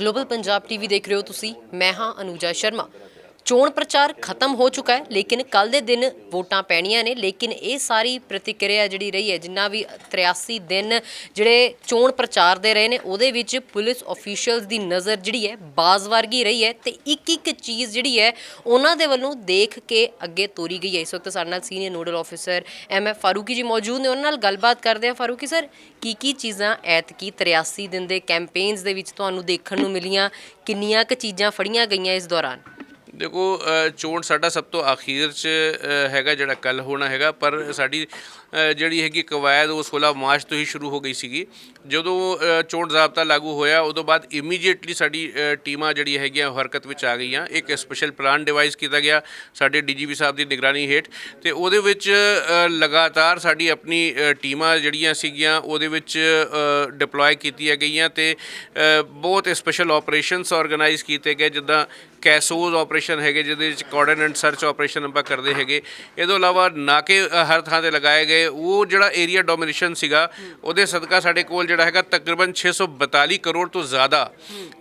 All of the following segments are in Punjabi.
ਗਲੋਬਲ ਪੰਜਾਬ ਟੀਵੀ ਦੇਖ ਰਹੇ ਹੋ ਤੁਸੀਂ। ਮੈਂ ਹਾਂ ਅਨੂਜਾ ਸ਼ਰਮਾ। ਚੋਣ ਪ੍ਰਚਾਰ ਖਤਮ ਹੋ ਚੁੱਕਾ ਹੈ, ਲੇਕਿਨ ਕੱਲ ਦੇ ਦਿਨ ਵੋਟਾਂ ਪੈਣੀਆਂ ਨੇ, ਲੇਕਿਨ ਇਹ ਸਾਰੀ ਪ੍ਰਤੀਕਿਰਿਆ ਜਿਹੜੀ ਰਹੀ ਹੈ, ਜਿੰਨਾ ਵੀ 83 ਦਿਨ ਜਿਹੜੇ ਚੋਣ ਪ੍ਰਚਾਰ ਦੇ ਰਹੇ ਨੇ, ਉਹਦੇ ਵਿੱਚ ਪੁਲਿਸ ਅਫੀਸ਼ੀਅਲਸ ਦੀ ਨਜ਼ਰ ਜਿਹੜੀ ਹੈ, ਬਾਜ਼ ਵਰਗੀ ਰਹੀ ਹੈ ਤੇ ਇੱਕ ਇੱਕ ਚੀਜ਼ ਜਿਹੜੀ ਹੈ, ਉਹਨਾਂ ਦੇ ਵੱਲੋਂ ਦੇਖ ਕੇ ਅੱਗੇ ਤੋਰੀ ਗਈ ਹੈ। ਇਸ ਵਕਤ ਸਾਡੇ ਨਾਲ senior nodal officer M F Farooqui ji ਮੌਜੂਦ ਨੇ, ਉਹਨਾਂ ਨਾਲ ਗੱਲਬਾਤ ਕਰਦੇ ਆ ਫਾਰੂਕੀ ਸਰ ਕੀ ਕੀ ਚੀਜ਼ਾਂ ਐਤਕੀ 83 ਦਿਨ ਦੇ ਕੈਂਪੇਨਸ ਦੇ ਵਿੱਚ ਤੁਹਾਨੂੰ ਦੇਖਣ ਨੂੰ ਮਿਲੀਆਂ? ਕਿੰਨੀਆਂ ਕੁ ਚੀਜ਼ਾਂ ਫੜੀਆਂ ਗਈਆਂ ਇਸ ਦੌਰਾਨ? ਦੇਖੋ ਚੋਣ ਸਾਡਾ ਸਭ ਤੋਂ ਆਖੀਰ 'ਚ ਹੈਗਾ ਜਿਹੜਾ ਕੱਲ ਹੋਣਾ ਹੈਗਾ, ਪਰ ਸਾਡੀ ਜਿਹੜੀ ਹੈਗੀ ਕਵਾਇਦ, ਉਹ 16 ਮਾਰਚ ਤੋਂ ਹੀ ਸ਼ੁਰੂ ਹੋ ਗਈ ਸੀਗੀ। ਜਦੋਂ ਚੋਣ ਜ਼ਾਬਤਾ ਲਾਗੂ ਹੋਇਆ, ਉਦੋਂ ਬਾਅਦ ਇਮੀਡੀਏਟਲੀ ਸਾਡੀ ਟੀਮਾਂ ਜਿਹੜੀ ਹੈਗੀਆਂ, ਉਹ ਹਰਕਤ ਵਿੱਚ ਆ ਗਈਆਂ। ਇੱਕ ਸਪੈਸ਼ਲ ਪਲਾਨ ਡਿਵਾਈਸ ਕੀਤਾ ਗਿਆ ਸਾਡੇ ਡੀਜੀਪੀ ਸਾਹਿਬ ਦੀ ਨਿਗਰਾਨੀ ਹੇਠ। ਤੇ ਉਹਦੇ ਵਿੱਚ ਲਗਾਤਾਰ ਸਾਡੀ ਆਪਣੀ ਟੀਮਾਂ ਜਿਹੜੀਆਂ ਸੀਗੀਆਂ, ਉਹਦੇ ਵਿੱਚ ਡਿਪਲੋਏ ਕੀਤੀਆਂ ਗਈਆਂ ਤੇ ਬਹੁਤ ਸਪੈਸ਼ਲ ਆਪਰੇਸ਼ਨਸ ਆਰਗੇਨਾਈਜ਼ ਕੀਤੇ ਗਏ, ਜਿੱਦਾਂ ਕੈਸੋਜ਼ ਆਪਰੇਸ਼ਨ ਹੈਗੇ, ਜਿਹਦੇ ਵਿੱਚ ਕੋਆਰਡੀਨੇਟ ਸਰਚ ਆਪਰੇਸ਼ਨ ਆਪਾਂ ਕਰਦੇ ਹੈਗੇ। ਇਹ ਤੋਂ ਇਲਾਵਾ ਨਾਕੇ ਹਰ ਥਾਂ ਤੇ ਲਗਾਏ ਗਏ। ਉਹ ਜਿਹੜਾ ਏਰੀਆ ਡੋਮੀਨੇਸ਼ਨ ਸੀਗਾ, ਉਹਦੇ ਸਦਕਾ ਸਾਡੇ ਕੋਲ ਜਿਹੜਾ ਹੈਗਾ ਤਕਰੀਬਨ 642 ਕਰੋੜ ਤੋਂ ਜ਼ਿਆਦਾ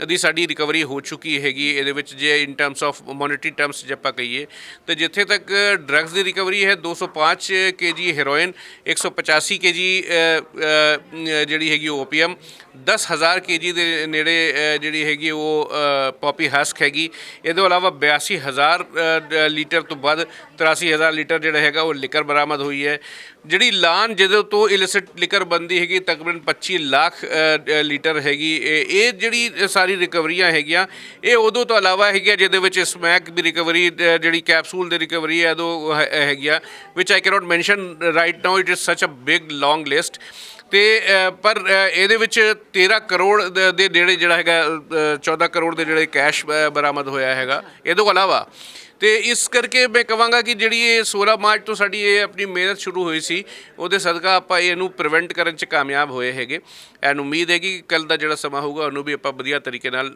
ਦੀ ਸਾਡੀ ਰਿਕਵਰੀ ਹੋ ਚੁੱਕੀ ਹੈਗੀ। ਇਹਦੇ ਵਿੱਚ ਜੇ in terms of monetary terms ਜੇ ਆਪਾਂ ਕਹੀਏ, ਤੇ ਜਿੱਥੇ ਤੱਕ ਡਰੱਗਸ ਦੀ ਰਿਕਵਰੀ ਹੈ 205 ਕੇਜੀ ਹੈਰੋਇਨ 185 ਕੇਜੀ ਜਿਹੜੀ ਹੈਗੀ ਓਪੀਐਮ 10000 ਕੇਜੀ ਦੇ ਨੇੜੇ ਜਿਹੜੀ ਹੈਗੀ ਉਹ ਪੋਪੀ ਹਸਕ ਹੈਗੀ। ਇਹਦੇ ਇਲਾਵਾ 82000 ਅ, ਲੀਟਰ ਤੋਂ ਵੱਧ 83000 ਲੀਟਰ ਜਿਹੜਾ ਹੈਗਾ ਉਹ ਲਿਕਰ ਬਰਾਮਦ ਹੋਈ ਹੈ। ਜਿਹੜੀ ਲਾਨ ਜਦੋਂ ਤੋਂ ਇਲਿਸਿਟ ਲਿਕਰ ਬੰਦੀ ਹੈਗੀ ਤਕਰੀਬਨ 25 ਲੱਖ ਲੀਟਰ ਹੈਗੀ। ਇਹ ਇਹ ਜਿਹੜੀ ਸਾਰੀ ਰਿਕਵਰੀਆਂ ਹੈਗੀਆਂ ਇਹ ਉਦੋਂ ਤੋਂ ਇਲਾਵਾ ਹੈਗੀਆਂ ਜਿਹਦੇ ਵਿੱਚ ਸਮੈਕ ਦੀ ਰਿਕਵਰੀ ਜਿਹੜੀ ਕੈਪਸੂਲ ਦੀ ਰਿਕਵਰੀ ਹੈ ਉਦੋਂ ਹੈ- ਹੈਗੀਆਂ। ਵਿਚ I cannot mention right now it is such uh big long list ਤੇ ਪਰ ਇਹਦੇ ਵਿੱਚ 13 ਕਰੋੜ ਦੇ ਨੇੜੇ ਜਿਹੜਾ ਹੈਗਾ ਅ, 14 ਕਰੋੜ ਦੇ ਜਿਹੜੇ ਕੈਸ਼ ਬਰਾਮਦ ਹੋਇਆ ਹੈਗਾ। ਇਹ ਤੋਂ ਇਲਾਵਾ ਤੇ ਇਸ ਕਰਕੇ ਮੈਂ ਕਹਾਂਗਾ ਕਿ ਜਿਹੜੀ ਇਹ 16 ਮਾਰਚ ਤੋਂ ਸਾਡੀ ਇਹ ਆਪਣੀ ਮਿਹਨਤ ਸ਼ੁਰੂ ਹੋਈ ਸੀ, ਉਹਦੇ ਸਦਕਾ ਆਪਾਂ ਇਹਨੂੰ ਪ੍ਰੀਵੈਂਟ ਕਰਨ 'ਚ ਕਾਮਯਾਬ ਹੋਏ ਹੈਗੇ। ਐਨ ਉਮੀਦ ਹੈ ਕਿ ਕੱਲ ਦਾ ਜਿਹੜਾ ਸਮਾਂ ਹੋਊਗਾ, ਉਹਨੂੰ ਵੀ ਆਪਾਂ ਵਧੀਆ ਤਰੀਕੇ ਨਾਲ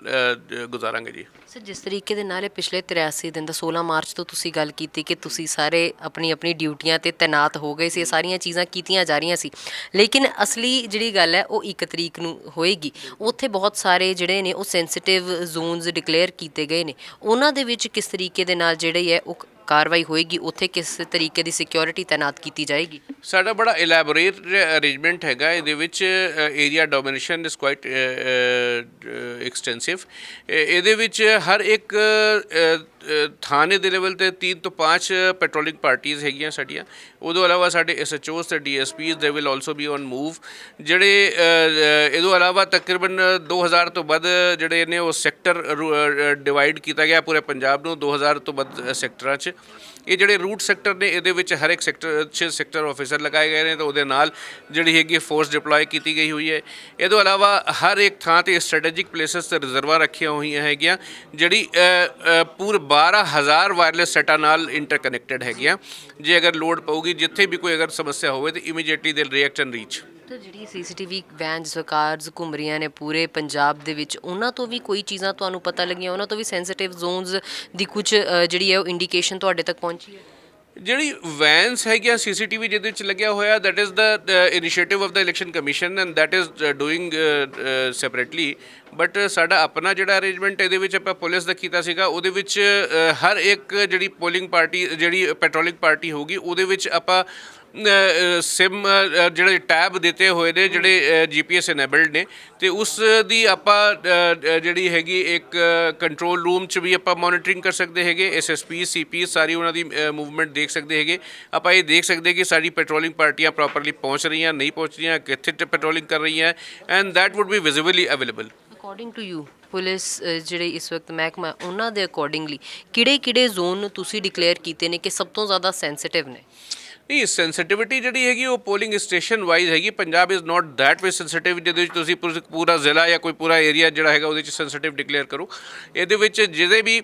ਗੁਜ਼ਾਰਾਂਗੇ ਜੀ। ਸਰ, ਜਿਸ ਤਰੀਕੇ ਦੇ ਨਾਲ ਇਹ ਪਿਛਲੇ 83 ਦਿਨ ਦਾ 16 ਮਾਰਚ ਤੋਂ ਤੁਸੀਂ ਗੱਲ ਕੀਤੀ ਕਿ ਤੁਸੀਂ ਸਾਰੇ ਆਪਣੀ ਆਪਣੀ ਡਿਊਟੀਆਂ ਤੇ ਤੈਨਾਤ ਹੋ ਗਏ ਸੀ, ਇਹ ਸਾਰੀਆਂ ਚੀਜ਼ਾਂ ਕੀਤੀਆਂ ਜਾ ਰਹੀਆਂ ਸੀ। ਲੇਕਿਨ ਅਸਲੀ ਜਿਹੜੀ ਗੱਲ ਹੈ, ਉਹ 1 ਤਰੀਕ ਨੂੰ ਹੋਏਗੀ। ਉੱਥੇ ਬਹੁਤ ਸਾਰੇ ਜਿਹੜੇ ਨੇ, ਉਹ ਸੈਂਸਿਟਿਵ ਜ਼ੋਨਸ ਡਿਕਲੇਅਰ ਕੀਤੇ ਗਏ ਨੇ। ਉਹਨਾਂ ਦੇ ਵਿੱਚ ਕਿਸ ਤਰੀਕੇ ਦੇ ਨਾਲ ਜਿਹੜੀ ਹੈ ਉਹ ਕਾਰਵਾਈ ਹੋਏਗੀ ਉੱਥੇ ਕਿਸ ਤਰੀਕੇ ਦੀ ਸਿਕਿਉਰਿਟੀ ਤਾਇਨਾਤ ਕੀਤੀ ਜਾਏਗੀ? ਸਾਡਾ ਬੜਾ ਇਲੈਬੋਰੇਟ ਅਰੇਂਜਮੈਂਟ ਹੈਗਾ ਇਹਦੇ ਵਿੱਚ area domination is quite extensive ਇਹਦੇ ਵਿੱਚ ਹਰ ਇੱਕ ਥਾਣੇ ਦੇ ਲੈਵਲ ਤੇ 3 ਤੋਂ 5 ਪੈਟਰੋਲਿੰਗ ਪਾਰਟੀਆਂ ਹੈਗੀਆਂ ਸਾਡੀਆਂ। ਉਦੋਂ ਇਲਾਵਾ ਸਾਡੇ ਐਸਐਚਓਸ ਤੇ ਡੀਐਸਪੀਸ ਦੇ will also be on move ਜਿਹੜੇ ਅ, ਅ, ਇਹਦੋਂ ਇਲਾਵਾ ਤਕਰੀਬਨ 2000 ਤੋਂ ਵੱਧ ਜਿਹੜੇ ਨੇ ਉਹ ਸੈਕਟਰ ਡਿਵਾਈਡ ਕੀਤਾ ਗਿਆ ਪੂਰੇ ਪੰਜਾਬ ਨੂੰ 2000 ਤੋਂ ਵੱਧ ਸੈਕਟਰਾਂ 'ਚ। ਇਹ ਜਿਹੜੇ ਰੂਟ ਸੈਕਟਰ ਨੇ ਇਹਦੇ ਵਿੱਚ ਹਰ ਇੱਕ ਸੈਕਟਰ 'ਚ ਸੈਕਟਰ ਆਫੀਸਰ ਲਗਾਏ ਗਏ ਨੇ ਤੇ ਉਹਦੇ ਨਾਲ ਜਿਹੜੀ ਹੈਗੀ ਫੋਰਸ ਡਿਪਲੋਏ ਕੀਤੀ ਗਈ ਹੋਈ ਹੈ। ਇਹ ਤੋਂ ਇਲਾਵਾ ਹਰ ਇੱਕ ਥਾਂ ਤੇ ਸਟ੍ਰੈਟੇਜਿਕ ਪਲੇਸਸ ਤੇ ਰਿਜ਼ਰਵਾਂ ਰੱਖੀਆਂ ਹੋਈਆਂ ਹੈਗੀਆਂ ਜਿਹੜੀ ਪੂਰ ਅ, ਪੂਰੇ 12000 ਵਾਇਰਲੈਸ ਸੈਟਾਂ ਨਾਲ ਇੰਟਰਕਨੈਕਟਡ ਹੈਗੀਆਂ। ਜੇ ਅਗਰ ਲੋਡ ਪਊਗੀ ਜਿੱਥੇ ਵੀ ਕੋਈ ਅਗਰ ਸਮੱਸਿਆ ਹੋਵੇ ਤੇ ਇਮੀਡੀਏਟਲੀ ਦੇ ਰਿਐਕਟ ਐਂਡ ਰੀਚ ਤਾਂ ਜਿਹੜੀ ਸੀਸੀਟੀਵੀ ਵੈਨਸ ਸਰਕਾਰਸ ਘੁੰਮ ਰਹੀਆਂ ਨੇ ਪੂਰੇ ਪੰਜਾਬ ਦੇ ਵਿੱਚ, ਉਹਨਾਂ ਤੋਂ ਵੀ ਕੋਈ ਚੀਜ਼ਾਂ ਤੁਹਾਨੂੰ ਪਤਾ ਲੱਗੀਆਂ? ਉਹਨਾਂ ਤੋਂ ਵੀ ਸੈਂਸਿਟਿਵ ਜ਼ੋਨਸ ਦੀ ਕੁਝ ਜਿਹੜੀ ਹੈ ਉਹ ਇੰਡੀਕੇਸ਼ਨ ਤੁਹਾਡੇ ਤੱਕ ਪਹੁੰਚੀ ਹੈ? ਜਿਹੜੀ ਵੈਨਸ ਹੈਗੀਆਂ ਸੀਸੀਟੀਵੀ ਜਿਹਦੇ ਵਿੱਚ ਲੱਗਿਆ ਹੋਇਆ that is the initiative of the election commission and that is doing separately but ਸਾਡਾ ਆਪਣਾ ਜਿਹੜਾ ਅਰੇਂਜਮੈਂਟ ਇਹਦੇ ਵਿੱਚ ਆਪਾਂ ਪੁਲਿਸ ਦਾ ਕੀਤਾ ਸੀਗਾ, ਉਹਦੇ ਵਿੱਚ ਹਰ ਇੱਕ ਜਿਹੜੀ ਪੋਲਿੰਗ ਪਾਰਟੀ ਜਿਹੜੀ ਪੈਟਰੋਲਿੰਗ ਪਾਰਟੀ ਹੋਊਗੀ, ਉਹਦੇ ਵਿੱਚ ਆਪਾਂ ਸਿਮ ਜਿਹੜੇ ਟੈਬ ਦਿੱਤੇ ਹੋਏ ਨੇ, ਜਿਹੜੇ ਜੀਪੀਐਸ ਇਨੇਬਲਡ ਨੇ, ਤੇ ਉਸ ਦੀ ਆਪਾਂ ਜਿਹੜੀ ਹੈਗੀ ਇੱਕ ਕੰਟਰੋਲ ਰੂਮ ਚ ਵੀ ਆਪਾਂ ਮੋਨੀਟਰਿੰਗ ਕਰ ਸਕਦੇ ਹੈਗੇ ਐਸਐਸਪੀ ਸੀਪੀ ਸਾਰੀ ਉਹਨਾਂ ਦੀ ਮੂਵਮੈਂਟ ਦੇਖ ਸਕਦੇ ਹੈਗੇ। ਆਪਾਂ ਇਹ ਦੇਖ ਸਕਦੇ ਕਿ ਸਾਡੀ ਪੈਟਰੋਲਿੰਗ ਪਾਰਟੀਆਂ ਪ੍ਰੋਪਰਲੀ ਪਹੁੰਚ ਰਹੀਆਂ, ਨਹੀਂ ਪਹੁੰਚ ਰਹੀਆਂ, ਕਿੱਥੇ ਪੈਟਰੋਲਿੰਗ ਕਰ ਰਹੀਆਂ and that would be visibly available according to you police ਅ, ਜਿਹੜੇ ਇਸ ਵਕਤ ਮਹਿਕਮਾ ਉਹਨਾਂ ਦੇ ਅਕੋਰਡਿੰਗਲੀ ਕਿਹੜੇ ਕਿਹੜੇ ਜ਼ੋਨ ਨੂੰ ਤੁਸੀਂ ਡਿਕਲੇਅਰ ਕੀਤੇ ਨੇ ਕਿ ਸਭ ਤੋਂ ਜ਼ਿਆਦਾ ਸੈਂਸਿਟਿਵ ਨੇ? ਨਹੀਂ ਸੈਂਸਿਟਿਵਿਟੀ ਜਿਹੜੀ ਹੈਗੀ ਉਹ ਪੋਲਿੰਗ ਸਟੇਸ਼ਨ ਵਾਈਜ਼ ਹੈਗੀ। Punjab is not that way sensitive ਜਿਹਦੇ ਵਿੱਚ ਤੁਸੀਂ ਪੂਰ- ਪੂਰਾ ਜ਼ਿਲ੍ਹਾ ਜਾਂ ਕੋਈ ਪੂਰਾ ਏਰੀਆ ਜਿਹੜਾ ਹੈਗਾ ਉਹਦੇ ਵਿੱਚ ਸੈਂਸਿਟਿਵ ਡਿਕਲੇਅਰ ਕਰੋ। ਇਹਦੇ ਵਿੱਚ ਜਿਹਦੇ ਵੀ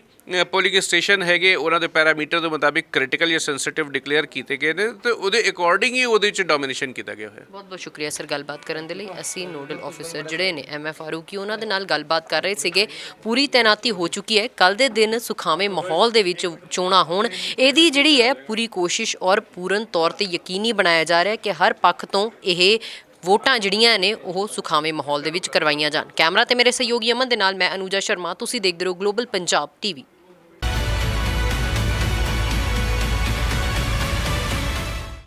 ਪੋਲਿੰਗ ਸਟੇਸ਼ਨ ਹੈਗੇ, ਉਹਨਾਂ ਦੇ ਪੈਰਾਮੀਟਰ ਦੇ ਮੁਤਾਬਿਕ ਕ੍ਰਿਟੀਕਲ ਜਾਂ ਸੈਂਸਿਟਿਵ ਡਿਕਲੇਅਰ ਕੀਤੇ ਗਏ ਨੇ ਤੇ ਉਹਦੇ ਅਕੋਰਡਿੰਗ ਹੀ ਉਹਦੇ ਵਿੱਚ ਡੋਮੀਨੇਸ਼ਨ ਕੀਤਾ ਗਿਆ ਹੋਇਆ। ਬਹੁਤ ਬਹੁਤ ਸ਼ੁਕਰੀਆ ਸਰ ਗੱਲਬਾਤ ਕਰਨ ਦੇ ਲਈ। ਅਸੀਂ ਨੋਡਲ ਆਫੀਸਰ ਜਿਹੜੇ ਨੇ ਐਮ ਐਫ ਫਾਰੂਕੀ ਉਹਨਾਂ ਦੇ ਨਾਲ ਗੱਲਬਾਤ ਕਰ ਰਹੇ ਸੀਗੇ। ਪੂਰੀ ਤੈਨਾਤੀ ਹੋ ਚੁੱਕੀ ਹੈ। ਕੱਲ ਦੇ ਦਿਨ ਸੁਖਾਵੇਂ ਮਾਹੌਲ ਦੇ ਵਿੱਚ ਚੋਣਾਂ ਹੋਣ। ਇਹਦੀ ਜਿਹੜੀ ਹੈ ਪੂਰੀ ਕੋਸ਼ਿਸ਼ ਔਰ ਪੂਰਨ ਤੌਰ ਤੇ ਯਕੀਨੀ ਬਣਾਇਆ ਜਾ ਰਿਹਾ ਹੈ ਕਿ ਹਰ ਪੱਖ ਤੋਂ ਇਹ ਵੋਟਾਂ ਜਿਹੜੀਆਂ ਨੇ ਉਹ ਸੁਖਾਵੇਂ ਮਾਹੌਲ ਦੇ ਵਿੱਚ ਕਰਵਾਈਆਂ ਜਾਣ। ਕੈਮਰਾ ਤੇ ਮੇਰੇ ਸਹਿਯੋਗੀ ਅਮਨ ਦੇ ਨਾਲ ਮੈਂ ਅਨੂਜਾ ਸ਼ਰਮਾ। ਤੁਸੀਂ ਦੇਖਦੇ ਰਹੋ ਗਲੋਬਲ ਪੰਜਾਬ ਟੀਵੀ